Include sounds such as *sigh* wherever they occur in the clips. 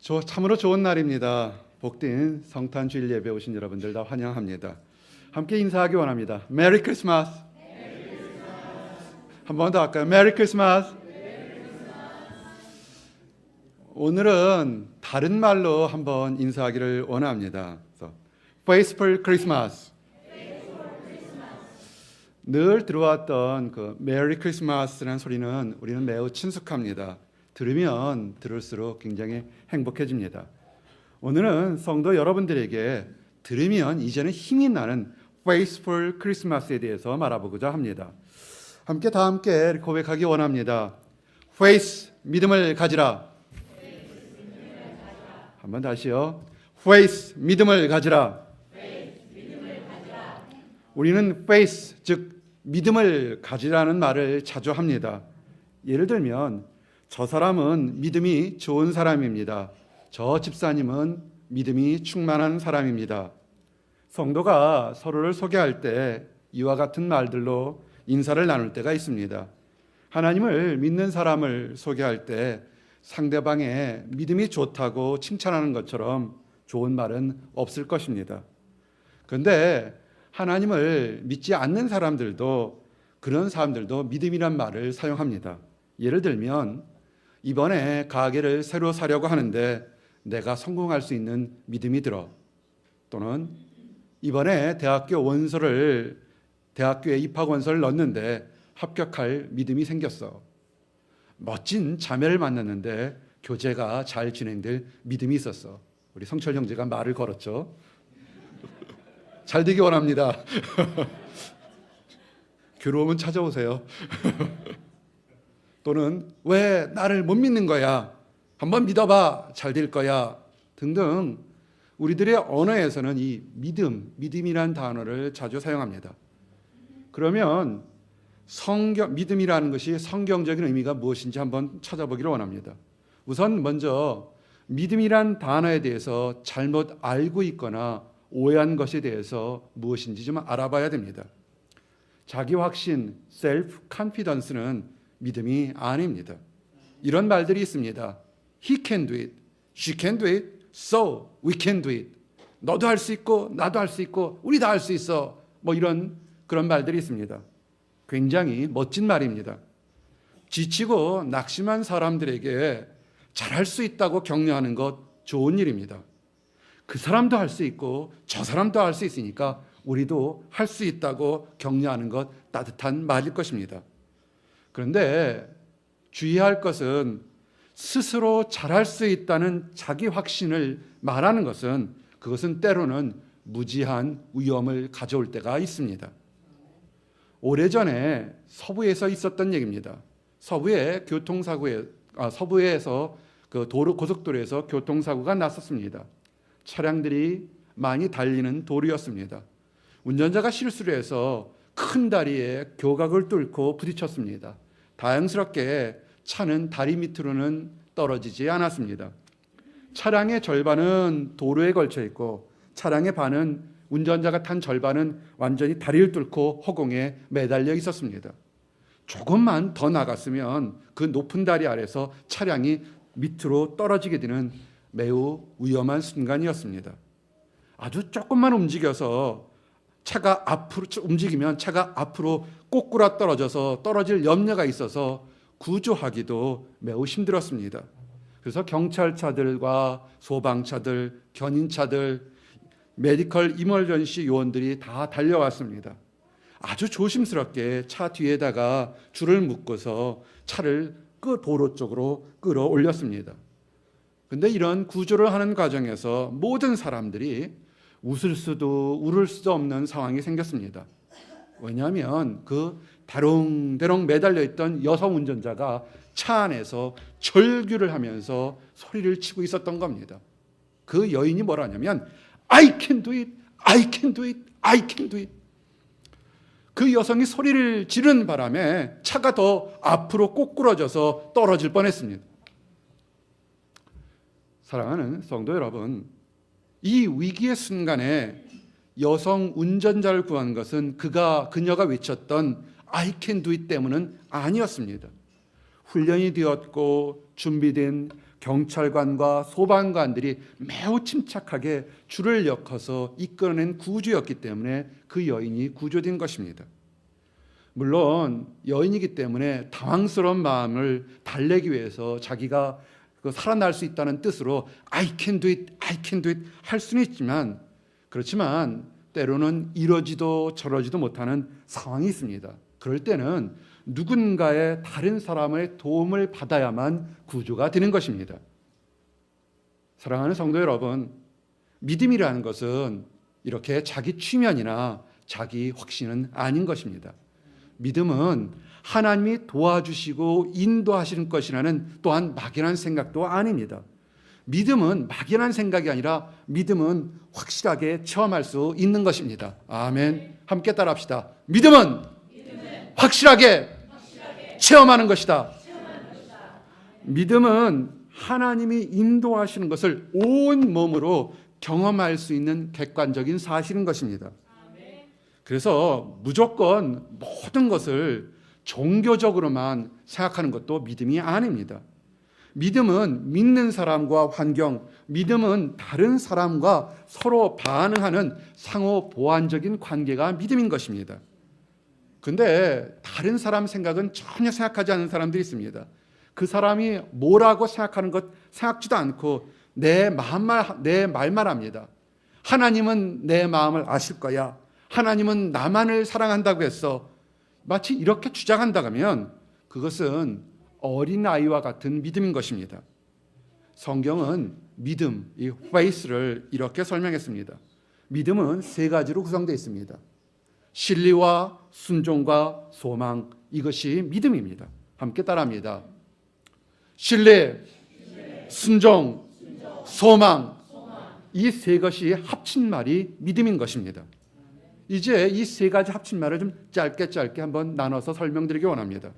저 참으로 좋은 날입니다. 복된 성탄 주일 예배 오신 여러분들 다 환영합니다. 함께 인사하기 원합니다. 메리 크리스마스. 한번 더 할까요? 메리 크리스마스. 오늘은 다른 말로 한번 인사하기를 원합니다. 그래서 Faithful Christmas. 늘 들어왔던 그 메리 크리스마스라는 소리는 우리는 매우 친숙합니다. 들으면 들을수록 굉장히 행복해집니다. 오늘은 성도 여러분들에게 들으면 이제는 힘이 나는 Faithful Christmas에 대해서 말해보고자 합니다. 함께 다 함께 고백하기 원합니다. Faith 믿음을 가지라. 한번 다시요. Faith 믿음을 가지라. 우리는 faith 즉 믿음을 가지라는 말을 자주 합니다. 예를 들면 저 사람은 믿음이 좋은 사람입니다. 저 집사님은 믿음이 충만한 사람입니다. 성도가 서로를 소개할 때 이와 같은 말들로 인사를 나눌 때가 있습니다. 하나님을 믿는 사람을 소개할 때 상대방의 믿음이 좋다고 칭찬하는 것처럼 좋은 말은 없을 것입니다. 그런데 하나님을 믿지 않는 사람들도 그런 사람들도 믿음이란 말을 사용합니다. 예를 들면 이번에 가게를 새로 사려고 하는데 내가 성공할 수 있는 믿음이 들어 또는 이번에 대학교 원서를 대학교에 입학 원서를 넣었는데 합격할 믿음이 생겼어. 멋진 자매를 만났는데 교제가 잘 진행될 믿음이 있었어. 우리 성철 형제가 말을 걸었죠. 잘 되기 원합니다. *laughs* 괴로움은 찾아오세요. *laughs* 또는 왜 나를 못 믿는 거야? 한번 믿어봐. 잘 될 거야. 등등 우리들의 언어에서는 이 믿음, 믿음이란 단어를 자주 사용합니다. 그러면 성경 믿음이라는 것이 성경적인 의미가 무엇인지 한번 찾아보기를 원합니다. 우선 먼저 믿음이란 단어에 대해서 잘못 알고 있거나 오해한 것에 대해서 무엇인지 좀 알아봐야 됩니다. 자기 확신, 셀프 컨피던스는 믿음이 아닙니다. 이런 말들이 있습니다. He can do it. She can do it. So we can do it. 너도 할 수 있고 나도 할 수 있고 우리 다 할 수 있어. 뭐 이런 그런 말들이 있습니다. 굉장히 멋진 말입니다. 지치고 낙심한 사람들에게 잘할 수 있다고 격려하는 것 좋은 일입니다. 그 사람도 할 수 있고 저 사람도 할 수 있으니까 우리도 할 수 있다고 격려하는 것 따뜻한 말일 것입니다. 그런데 주의할 것은 스스로 잘할 수 있다는 자기 확신을 말하는 것은 그것은 때로는 무지한 위험을 가져올 때가 있습니다. 오래전에 서부에서 있었던 얘기입니다. 서부의 교통사고에 아, 서부에서 그 도로 고속도로에서 교통사고가 났었습니다. 차량들이 많이 달리는 도로였습니다. 운전자가 실수를 해서 큰 다리에 교각을 뚫고 부딪혔습니다. 다행스럽게 차는 다리 밑으로는 떨어지지 않았습니다. 차량의 절반은 도로에 걸쳐 있고 차량의 반은 운전자가 탄 절반은 완전히 다리를 뚫고 허공에 매달려 있었습니다. 조금만 더 나갔으면 그 높은 다리 아래서 차량이 밑으로 떨어지게 되는 매우 위험한 순간이었습니다. 아주 조금만 움직여서 차가 앞으로 움직이면 차가 앞으로 꼬꾸라 떨어져서 떨어질 염려가 있어서 구조하기도 매우 힘들었습니다. 그래서 경찰차들과 소방차들, 견인차들, 메디컬 이멀전시 요원들이 다 달려왔습니다. 아주 조심스럽게 차 뒤에다가 줄을 묶어서 차를 그 도로 쪽으로 끌어올렸습니다. 근데 이런 구조를 하는 과정에서 모든 사람들이 웃을 수도 울을 수도 없는 상황이 생겼습니다. 왜냐하면 그 다롱다롱 매달려 있던 여성 운전자가 차 안에서 절규를 하면서 소리를 치고 있었던 겁니다. 그 여인이 뭐라냐면 I can do it, I can do it, I can do it. 그 여성이 소리를 지른 바람에 차가 더 앞으로 꼬꾸러져서 떨어질 뻔했습니다. 사랑하는 성도 여러분, 이 위기의 순간에 여성 운전자를 구한 것은 그가 그녀가 외쳤던 I can do it 때문은 아니었습니다. 훈련이 되었고 준비된 경찰관과 소방관들이 매우 침착하게 줄을 엮어서 이끌어낸 구조였기 때문에 그 여인이 구조된 것입니다. 물론 여인이기 때문에 당황스러운 마음을 달래기 위해서 자기가 그 살아날 수 있다는 뜻으로 I can do it, I can do it 할 수는 있지만 그렇지만 때로는 이러지도 저러지도 못하는 상황이 있습니다. 그럴 때는 누군가의 다른 사람의 도움을 받아야만 구조가 되는 것입니다. 사랑하는 성도 여러분, 믿음이라는 것은 이렇게 자기 취면이나 자기 확신은 아닌 것입니다. 믿음은 하나님이 도와주시고 인도하시는 것이라는 또한 막연한 생각도 아닙니다. 믿음은 막연한 생각이 아니라 믿음은 확실하게 체험할 수 있는 것입니다. 아멘. 함께 따라합시다. 믿음은 확실하게 체험하는 것이다. 믿음은 하나님이 인도하시는 것을 온 몸으로 경험할 수 있는 객관적인 사실인 것입니다. 그래서 무조건 모든 것을 종교적으로만 생각하는 것도 믿음이 아닙니다. 믿음은 믿는 사람과 환경, 믿음은 다른 사람과 서로 반응하는 상호 보완적인 관계가 믿음인 것입니다. 근데 다른 사람 생각은 전혀 생각하지 않는 사람들이 있습니다. 그 사람이 뭐라고 생각하는 것 생각지도 않고 내 마음만 내 말만 합니다. 하나님은 내 마음을 아실 거야. 하나님은 나만을 사랑한다고 했어. 마치 이렇게 주장한다고 하면 그것은 어린 아이와 같은 믿음인 것입니다. 성경은 믿음, 이 faith를 이렇게 설명했습니다. 믿음은 세 가지로 구성되어 있습니다. 신리와 순종과 소망 이것이 믿음입니다. 함께 따라합니다. 신뢰, 순종, 소망 이 세 것이 합친 말이 믿음인 것입니다. 이제 이 세 가지 합친 말을 좀 짧게 짧게 한번 나눠서 설명드리기 원합니다.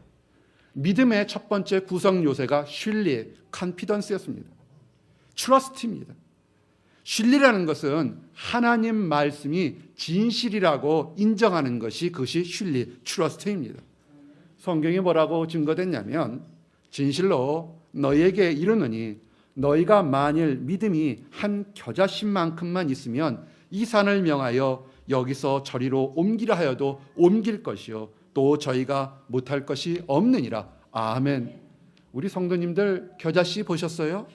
믿음의 첫 번째 구성 요새가 신뢰, 컨피던스였습니다. 트러스트입니다. 신뢰라는 것은 하나님 말씀이 진실이라고 인정하는 것이 그것이 신뢰, 트러스트입니다. 성경이 뭐라고 증거됐냐면 진실로 너희에게 이르노니 너희가 만일 믿음이 한 겨자씨만큼만 있으면 이 산을 명하여 여기서 저리로 옮기라 하여도 옮길 것이요 또 저희가 못할 것이 없느니라 아멘. 우리 성도님들 겨자씨 보셨어요?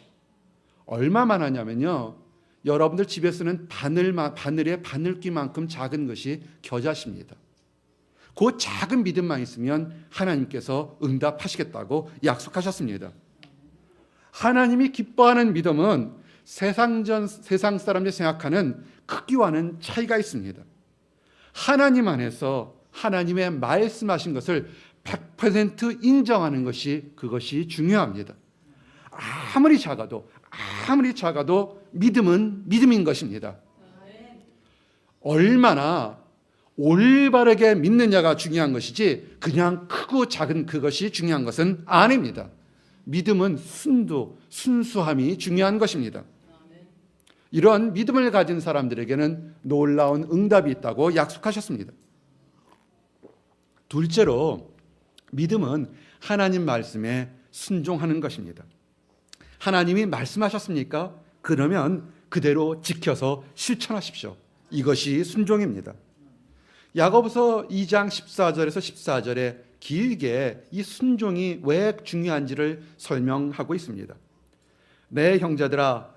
얼마만 하냐면요. 여러분들 집에 쓰는 바늘 바늘의 바늘귀만큼 작은 것이 겨자씨입니다. 그 작은 믿음만 있으면 하나님께서 응답하시겠다고 약속하셨습니다. 하나님이 기뻐하는 믿음은 세상 전 세상 사람들이 생각하는 크기와는 차이가 있습니다. 하나님 안에서 하나님의 말씀하신 것을 100% 인정하는 것이 그것이 중요합니다. 아무리 작아도 아무리 작아도 믿음은 믿음인 것입니다. 얼마나 올바르게 믿느냐가 중요한 것이지 그냥 크고 작은 그것이 중요한 것은 아닙니다. 믿음은 순도, 순수함이 중요한 것입니다. 이런 믿음을 가진 사람들에게는 놀라운 응답이 있다고 약속하셨습니다. 둘째로 믿음은 하나님 말씀에 순종하는 것입니다. 하나님이 말씀하셨습니까? 그러면 그대로 지켜서 실천하십시오. 이것이 순종입니다. 야고보서 2장 14절에서 14절에 길게 이 순종이 왜 중요한지를 설명하고 있습니다. 내 형제들아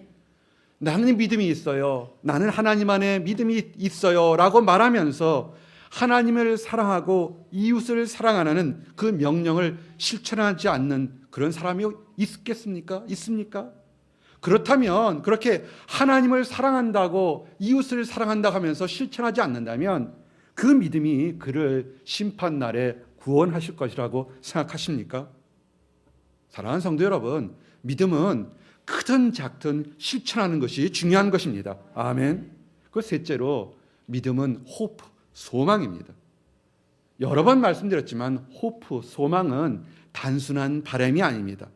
나는 믿음이 있어요. 나는 하나님 안에 믿음이 있어요 라고 말하면서 하나님을 사랑하고 이웃을 사랑하는 그 명령을 실천하지 않는 그런 사람이 있겠습니까? 있습니까? 그렇다면 그렇게 하나님을 사랑한다고 이웃을 사랑한다고 하면서 실천하지 않는다면 그 믿음이 그를 심판 날에 구원하실 것이라고 생각하십니까? 사랑하는 성도 여러분, 믿음은 크든 작든 실천하는 것이 중요한 것입니다. 아멘. 그 셋째로 믿음은 호프, 소망입니다. 여러 번 말씀드렸지만 호프, 소망은 단순한 바람이 아닙니다.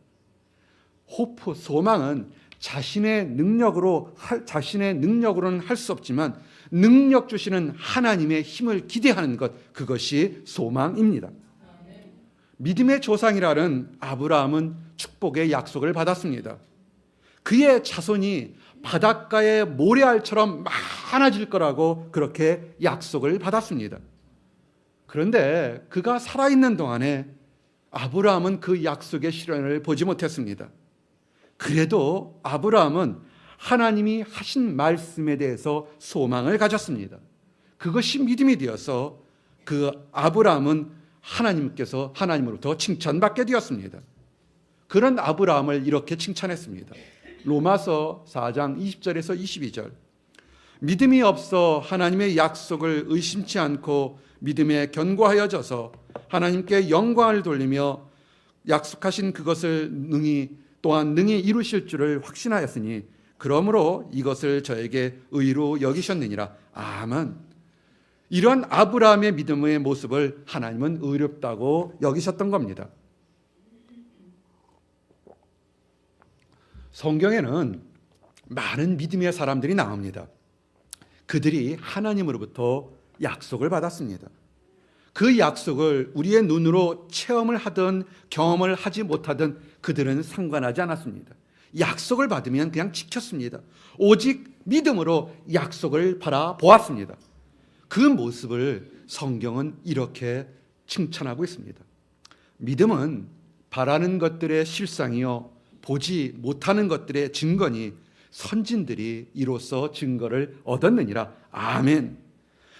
호프, 소망은 자신의 능력으로 할- 자신의 능력으로는 할 수 없지만 능력 주시는 하나님의 힘을 기대하는 것 그것이 소망입니다. 믿음의 조상이라는 아브라함은 축복의 약속을 받았습니다. 그의 자손이 바닷가의 모래알처럼 많아질 거라고 그렇게 약속을 받았습니다. 그런데 그가 살아있는 동안에 아브라함은 그 약속의 실현을 보지 못했습니다. 그래도 아브라함은 하나님이 하신 말씀에 대해서 소망을 가졌습니다. 그것이 믿음이 되어서 그 아브라함은 하나님께서 하나님으로부터 칭찬받게 되었습니다. 그런 아브라함을 이렇게 칭찬했습니다. 로마서 4장 20절에서 22절. 믿음이 없어 하나님의 약속을 의심치 않고 믿음에 견고하여져서 하나님께 영광을 돌리며 약속하신 그것을 능히 또한 능히 이루실 줄을 확신하였으니 그러므로 이것을 저에게 의로 여기셨느니라. 아멘. 이런 아브라함의 믿음의 모습을 하나님은 의롭다고 여기셨던 겁니다. 성경에는 많은 믿음의 사람들이 나옵니다. 그들이 하나님으로부터 약속을 받았습니다. 그 약속을 우리의 눈으로 체험을 하든 경험을 하지 못하든 그들은 상관하지 않았습니다. 약속을 받으면 그냥 지켰습니다. 오직 믿음으로 약속을 바라보았습니다. 그 모습을 성경은 이렇게 칭찬하고 있습니다. 믿음은 바라는 것들의 실상이요 보지 못하는 것들의 증거니 선진들이 이로써 증거를 얻었느니라. 아멘.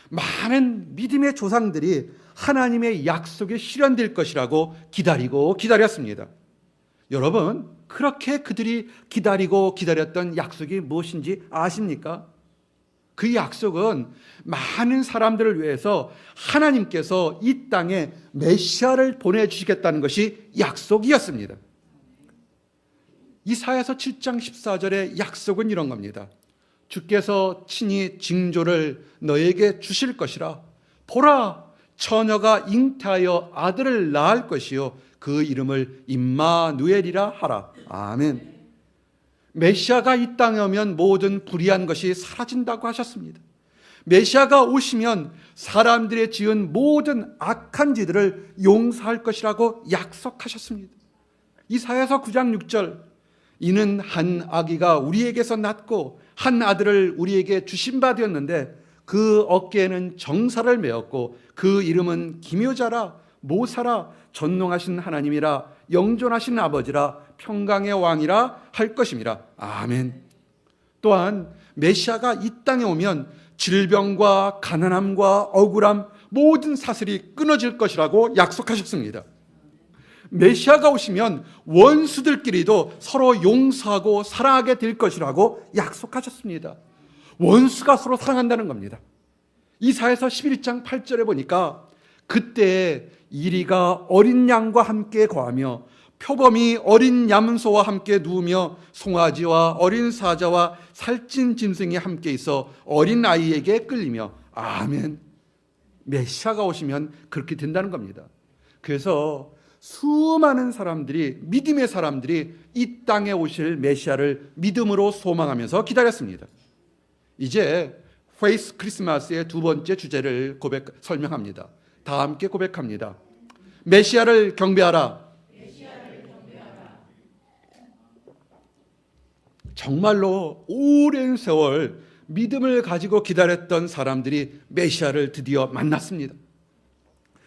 많은 믿음의 조상들이 하나님의 약속이 실현될 것이라고 기다리고 기다렸습니다. 여러분, 그렇게 그들이 기다리고 기다렸던 약속이 무엇인지 아십니까? 그 약속은 많은 사람들을 위해서 하나님께서 이 땅에 메시아를 보내주시겠다는 것이 약속이었습니다. 이사야서 7장 14절의 약속은 이런 겁니다. 주께서 친히 징조를 너에게 주실 것이라. 보라, 처녀가 잉태하여 아들을 낳을 것이요 그 이름을 임마누엘이라 하라. 아멘. 메시아가 이 땅에 오면 모든 불의한 것이 사라진다고 하셨습니다. 메시아가 오시면 사람들의 지은 모든 악한 지들을 용서할 것이라고 약속하셨습니다. 이사야서 9장 6절 이는 한 아기가 우리에게서 낳고 한 아들을 우리에게 주신 바 되었는데 그 어깨에는 정사를 메었고 그 이름은 기묘자라 모사라 전능하신 하나님이라 영존하신 아버지라 평강의 왕이라 할 것임이라 아멘. 또한 메시아가 이 땅에 오면 질병과 가난함과 억울함 모든 사슬이 끊어질 것이라고 약속하셨습니다. 메시아가 오시면 원수들끼리도 서로 용서하고 사랑하게 될 것이라고 약속하셨습니다. 원수가 서로 사랑한다는 겁니다. 이사에서 11장 8절에 보니까 그때 이리가 어린 양과 함께 거하며 표범이 어린 얌소와 함께 누우며 송아지와 어린 사자와 살찐 짐승이 함께 있어 어린 아이에게 끌리며 아멘. 메시아가 오시면 그렇게 된다는 겁니다. 그래서 수많은 사람들이 믿음의 사람들이 이 땅에 오실 메시아를 믿음으로 소망하면서 기다렸습니다. 이제 페이스 크리스마스의 두 번째 주제를 고백 설명합니다. 다 함께 고백합니다. 메시아를 경배하라. 정말로 오랜 세월 믿음을 가지고 기다렸던 사람들이 메시아를 드디어 만났습니다.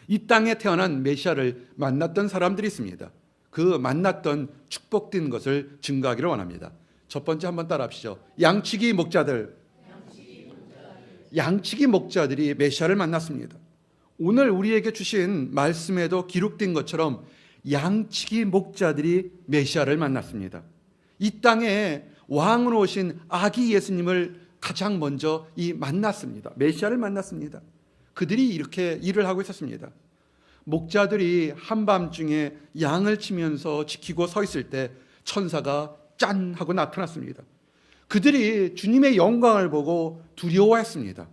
이 땅에 태어난 메시아를 만났던 사람들이 있습니다. 그 만났던 축복된 것을 증거하기를 원합니다. 첫 번째 한번 따라합시죠. 양치기 목자들. 양치기 목자들이 메시아를 만났습니다. 오늘 우리에게 주신 말씀에도 기록된 것처럼 양치기 목자들이 메시아를 만났습니다. 이 땅에 왕으로 오신 아기 예수님을 가장 먼저 이 만났습니다. 메시아를 만났습니다. 그들이 이렇게 일을 하고 있었습니다. 목자들이 한밤중에 양을 치면서 지키고 서 있을 때 천사가 짠 하고 나타났습니다. 그들이 주님의 영광을 보고 두려워했습니다.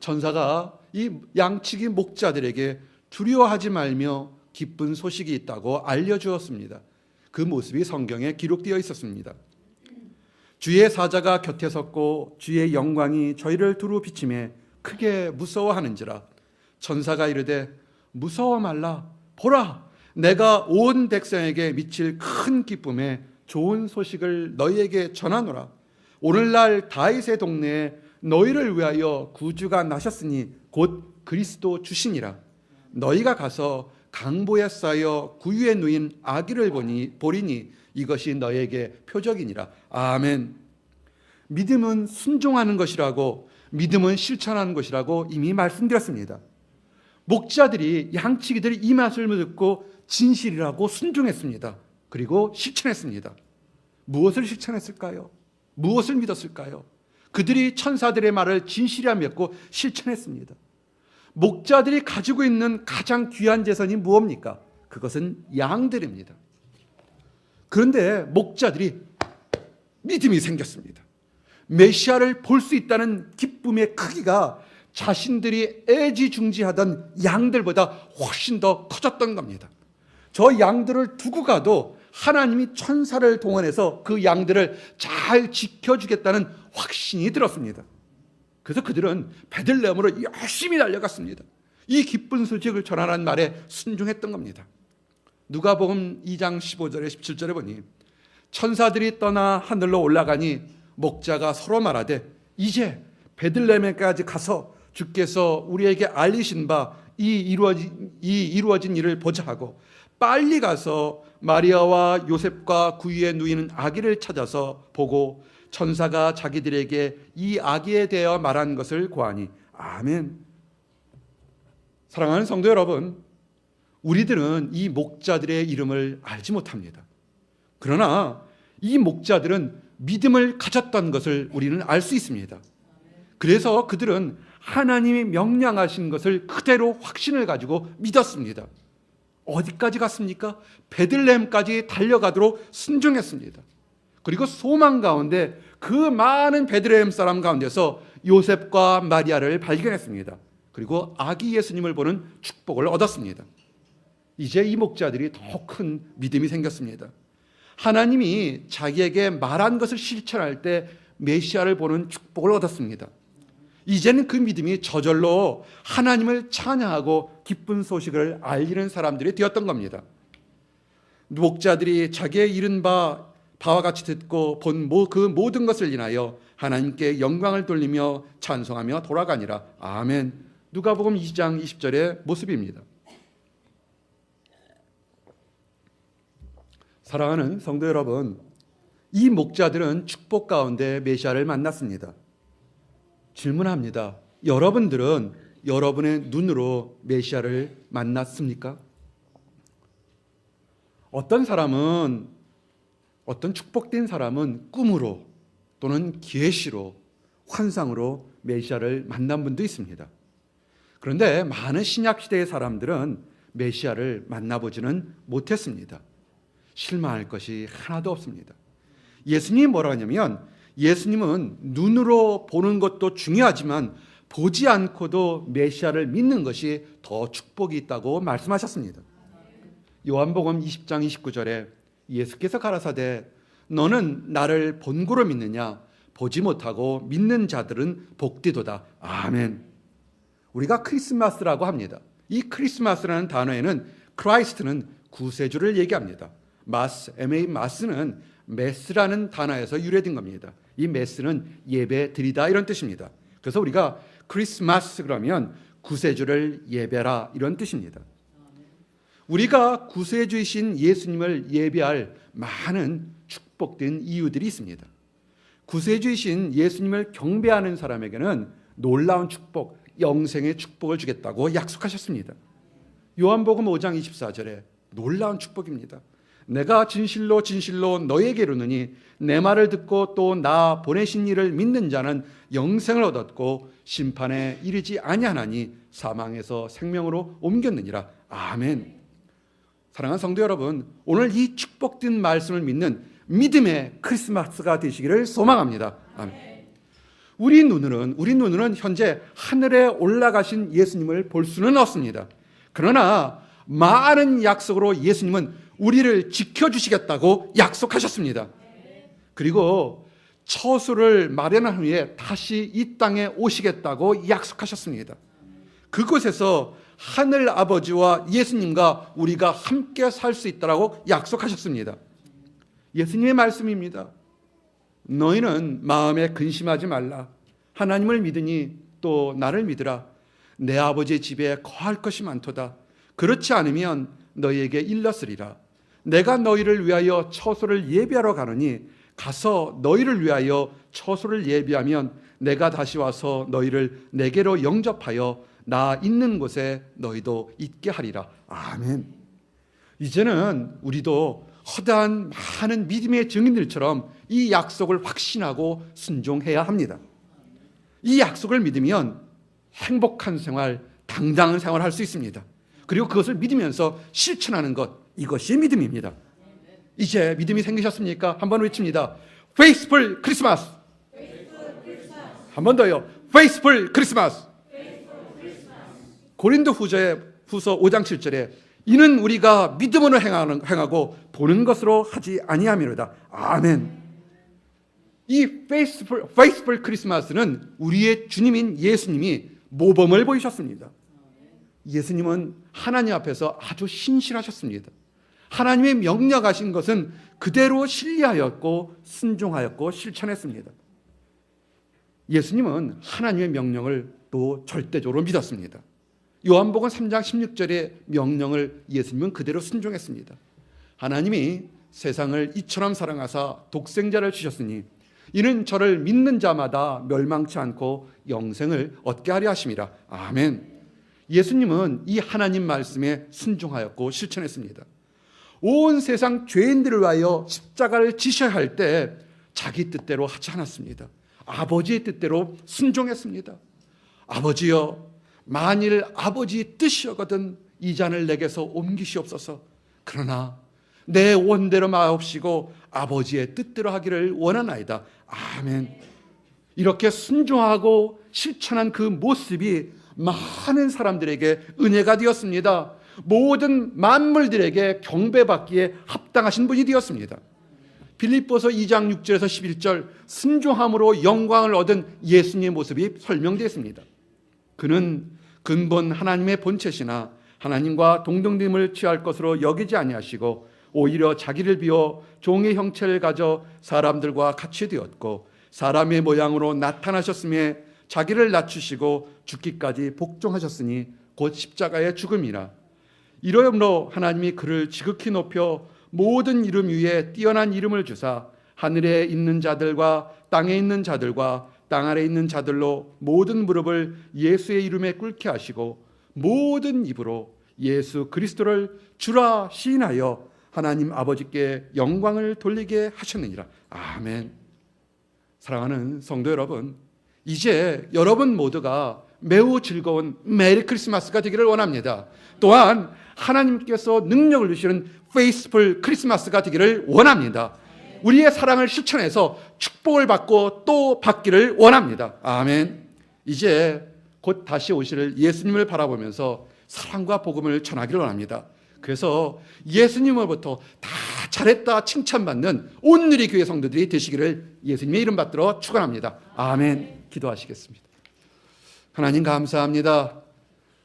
천사가 이 양치기 목자들에게 두려워하지 말며 기쁜 소식이 있다고 알려주었습니다. 그 모습이 성경에 기록되어 있었습니다. 주의 사자가 곁에 섰고 주의 영광이 저희를 두루 비침에 크게 무서워하는지라 천사가 이르되 무서워 말라 보라 내가 온 백성에게 미칠 큰 기쁨에 좋은 소식을 너희에게 전하노라 오늘날 다윗의 동네에 너희를 위하여 구주가 나셨으니 곧 그리스도 주시니라 너희가 가서 강보에 쌓여 구유에 누인 아기를 보니 보리니 이것이 너에게 표적이니라. 아멘. 믿음은 순종하는 것이라고 믿음은 실천하는 것이라고 이미 말씀드렸습니다. 목자들이 양치기들이 이 말씀을 듣고 진실이라고 순종했습니다. 그리고 실천했습니다. 무엇을 실천했을까요? 무엇을 믿었을까요? 그들이 천사들의 말을 진실이라 믿고 실천했습니다. 목자들이 가지고 있는 가장 귀한 재산이 무엇입니까? 그것은 양들입니다. 그런데 목자들이 믿음이 생겼습니다. 메시아를 볼 수 있다는 기쁨의 크기가 자신들이 애지중지하던 양들보다 훨씬 더 커졌던 겁니다. 저 양들을 두고 가도 하나님이 천사를 동원해서 그 양들을 잘 지켜주겠다는 확신이 들었습니다. 그래서 그들은 베들레헴으로 열심히 달려갔습니다. 이 기쁜 소식을 전하라는 말에 순종했던 겁니다. 누가복음 2장 15절에 17절에 보니 천사들이 떠나 하늘로 올라가니 목자가 서로 말하되 이제 베들레헴에까지 가서 주께서 우리에게 알리신 바 이 이루어진 이 이루어진 일을 보자 하고 빨리 가서 마리아와 요셉과 구유에 누이는 아기를 찾아서 보고 천사가 자기들에게 이 아기에 대하여 말한 것을 고하니 아멘. 사랑하는 성도 여러분, 우리들은 이 목자들의 이름을 알지 못합니다. 그러나 이 목자들은 믿음을 가졌던 것을 우리는 알 수 있습니다. 그래서 그들은 하나님이 명령하신 것을 그대로 확신을 가지고 믿었습니다. 어디까지 갔습니까? 베들레헴까지 달려가도록 순종했습니다. 그리고 소망 가운데 그 많은 베들레헴 사람 가운데서 요셉과 마리아를 발견했습니다. 그리고 아기 예수님을 보는 축복을 얻었습니다. 이제 이 목자들이 더 큰 믿음이 생겼습니다. 하나님이 자기에게 말한 것을 실천할 때 메시아를 보는 축복을 얻었습니다. 이제는 그 믿음이 저절로 하나님을 찬양하고 기쁜 소식을 알리는 사람들이 되었던 겁니다. 목자들이 자기의 이른 바 바와 같이 듣고 본 그 모든 것을 인하여 하나님께 영광을 돌리며 찬송하며 돌아가니라. 아멘. 누가복음 2장 20절의 모습입니다. 사랑하는 성도 여러분, 이 목자들은 축복 가운데 메시아를 만났습니다. 질문합니다. 여러분들은 여러분의 눈으로 메시아를 만났습니까? 어떤 사람은 어떤 축복된 사람은 꿈으로 또는 계시로 환상으로 메시아를 만난 분도 있습니다. 그런데 많은 신약 시대의 사람들은 메시아를 만나보지는 못했습니다. 실망할 것이 하나도 없습니다. 예수님이 뭐라 하냐면 예수님은 눈으로 보는 것도 중요하지만 보지 않고도 메시아를 믿는 것이 더 축복이 있다고 말씀하셨습니다. 요한복음 20장 29절에 예수께서 가라사대 너는 나를 본고로 믿느냐 보지 못하고 믿는 자들은 복되도다. 아멘. 우리가 크리스마스라고 합니다. 이 크리스마스라는 단어에는 크라이스트는 구세주를 얘기합니다. 마스, MA 마스는 메스라는 단어에서 유래된 겁니다. 이 메스는 예배 드리다 이런 뜻입니다. 그래서 우리가 크리스마스 그러면 구세주를 예배라 이런 뜻입니다. 우리가 구세주이신 예수님을 예배할 많은 축복된 이유들이 있습니다. 구세주이신 예수님을 경배하는 사람에게는 놀라운 축복, 영생의 축복을 주겠다고 약속하셨습니다. 요한복음 5장 24절에 놀라운 축복입니다. 내가 진실로 진실로 너에게 이르느니 내 말을 듣고 또 나 보내신 이를 믿는 자는 영생을 얻었고 심판에 이르지 아니하나니 사망에서 생명으로 옮겼느니라. 아멘. 사랑하는 성도 여러분, 오늘 이 축복된 말씀을 믿는 믿음의 크리스마스가 되시기를 소망합니다. 아멘. 우리 눈으로는 우리 눈으로는 현재 하늘에 올라가신 예수님을 볼 수는 없습니다. 그러나 많은 약속으로 예수님은 우리를 지켜 주시겠다고 약속하셨습니다. 그리고 처소를 마련한 후에 다시 이 땅에 오시겠다고 약속하셨습니다. 그곳에서 하늘 아버지와 예수님과 우리가 함께 살 수 있다라고 약속하셨습니다. 예수님의 말씀입니다. 너희는 마음에 근심하지 말라. 하나님을 믿으니 또 나를 믿으라. 내 아버지의 집에 거할 것이 많도다. 그렇지 않으면 너희에게 일렀으리라. 내가 너희를 위하여 처소를 예비하러 가느니 가서 너희를 위하여 처소를 예비하면 내가 다시 와서 너희를 내게로 영접하여 나 있는 곳에 너희도 있게 하리라. 아멘. 이제는 우리도 허다한 많은 믿음의 증인들처럼 이 약속을 확신하고 순종해야 합니다. 이 약속을 믿으면 행복한 생활, 당당한 생활을 할 수 있습니다. 그리고 그것을 믿으면서 실천하는 것, 이것이 믿음입니다. 이제 믿음이 생기셨습니까? 한번 외칩니다. 페이스풀 크리스마스. 한 번 더요. 페이스풀 크리스마스. 고린도 후서의 후서 5장 7절에 이는 우리가 믿음으로 행하는, 행하고 보는 것으로 하지 아니함이로다. 아멘. 이 페이스풀, 페이스풀 크리스마스는 우리의 주님인 예수님이 모범을 보이셨습니다. 예수님은 하나님 앞에서 아주 신실하셨습니다. 하나님의 명령하신 것은 그대로 신뢰하였고 순종하였고 실천했습니다. 예수님은 하나님의 명령을 또 절대적으로 믿었습니다. 요한복음 3장 16절의 명령을 예수님은 그대로 순종했습니다. 하나님이 세상을 이처럼 사랑하사 독생자를 주셨으니 이는 저를 믿는 자마다 멸망치 않고 영생을 얻게 하려 하심이라. 아멘. 예수님은 이 하나님 말씀에 순종하였고 실천했습니다. 온 세상 죄인들을 위하여 십자가를 지셔야 할 때 자기 뜻대로 하지 않았습니다. 아버지의 뜻대로 순종했습니다. 아버지여, 만일 아버지의 뜻이었거든 이 잔을 내게서 옮기시옵소서. 그러나 내 원대로 마옵시고 아버지의 뜻대로 하기를 원하나이다. 아멘. 이렇게 순종하고 실천한 그 모습이 많은 사람들에게 은혜가 되었습니다. 모든 만물들에게 경배받기에 합당하신 분이 되었습니다. 빌립보서 2장 6절에서 11절 순종함으로 영광을 얻은 예수님의 모습이 설명되었습니다. 그는 근본 하나님의 본체시나 하나님과 동등됨을 취할 것으로 여기지 아니하시고 오히려 자기를 비워 종의 형체를 가져 사람들과 같이 되었고 사람의 모양으로 나타나셨음에 자기를 낮추시고 죽기까지 복종하셨으니 곧 십자가의 죽음이라 이러므로 하나님이 그를 지극히 높여 모든 이름 위에 뛰어난 이름을 주사 하늘에 있는 자들과 땅에 있는 자들과 땅 아래 있는 자들로 모든 무릎을 예수의 이름에 꿇게 하시고 모든 입으로 예수 그리스도를 주라 시인하여 하나님 아버지께 영광을 돌리게 하셨느니라. 아멘. 사랑하는 성도 여러분, 이제 여러분 모두가 매우 즐거운 메리 크리스마스가 되기를 원합니다. 또한 하나님께서 능력을 주시는 페이스풀 크리스마스가 되기를 원합니다. 우리의 사랑을 실천해서 축복을 받고 또 받기를 원합니다. 아멘. 이제 곧 다시 오실 예수님을 바라보면서 사랑과 복음을 전하기를 원합니다. 그래서 예수님으로부터 다 잘했다 칭찬받는 온누리 교회 성도들이 되시기를 예수님의 이름 받들어 축원합니다. 아멘. 기도하시겠습니다. 하나님 감사합니다.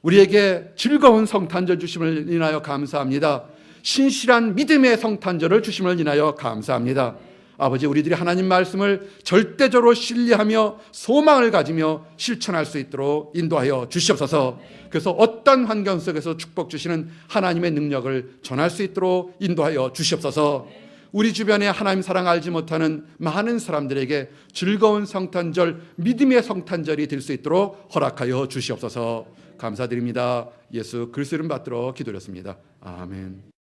우리에게 즐거운 성탄절 주심을 인하여 감사합니다. 신실한 믿음의 성탄절을 주심을 인하여 감사합니다. 아버지 우리들이 하나님 말씀을 절대적으로 신뢰하며 소망을 가지며 실천할 수 있도록 인도하여 주시옵소서. 그래서 어떤 환경 속에서 축복 주시는 하나님의 능력을 전할 수 있도록 인도하여 주시옵소서. 우리 주변에 하나님 사랑 알지 못하는 많은 사람들에게 즐거운 성탄절, 믿음의 성탄절이 될 수 있도록 허락하여 주시옵소서. 감사드립니다. 예수 그리스도 이름 받들어 기도렸습니다. 아멘.